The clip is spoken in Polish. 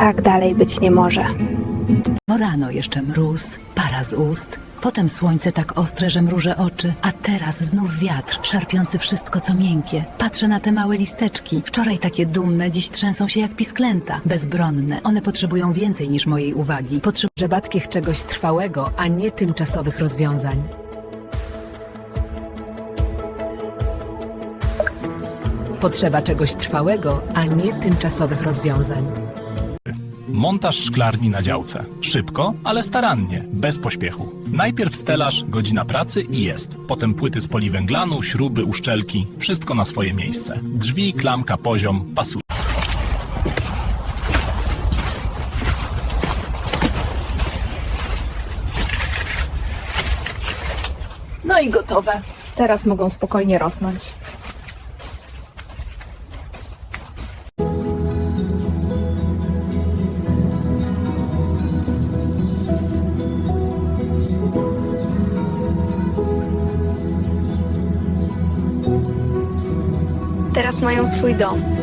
Tak dalej być nie może. Rano jeszcze mróz, para z ust, potem słońce tak ostre, że mrużę oczy, a teraz znów wiatr, szarpiący wszystko co miękkie. Patrzę na te małe listeczki, wczoraj takie dumne, dziś trzęsą się jak pisklęta, bezbronne. One potrzebują więcej niż mojej uwagi. Potrzebują Żebatkich czegoś trwałego, a nie tymczasowych rozwiązań. Potrzeba czegoś trwałego, a nie tymczasowych rozwiązań. Montaż szklarni na działce. Szybko, ale starannie, bez pośpiechu. Najpierw stelaż, godzina pracy i jest. Potem płyty z poliwęglanu, śruby, uszczelki, wszystko na swoje miejsce. Drzwi, klamka, poziom, pasuje. No i gotowe. Teraz mogą spokojnie rosnąć. Teraz mają swój dom.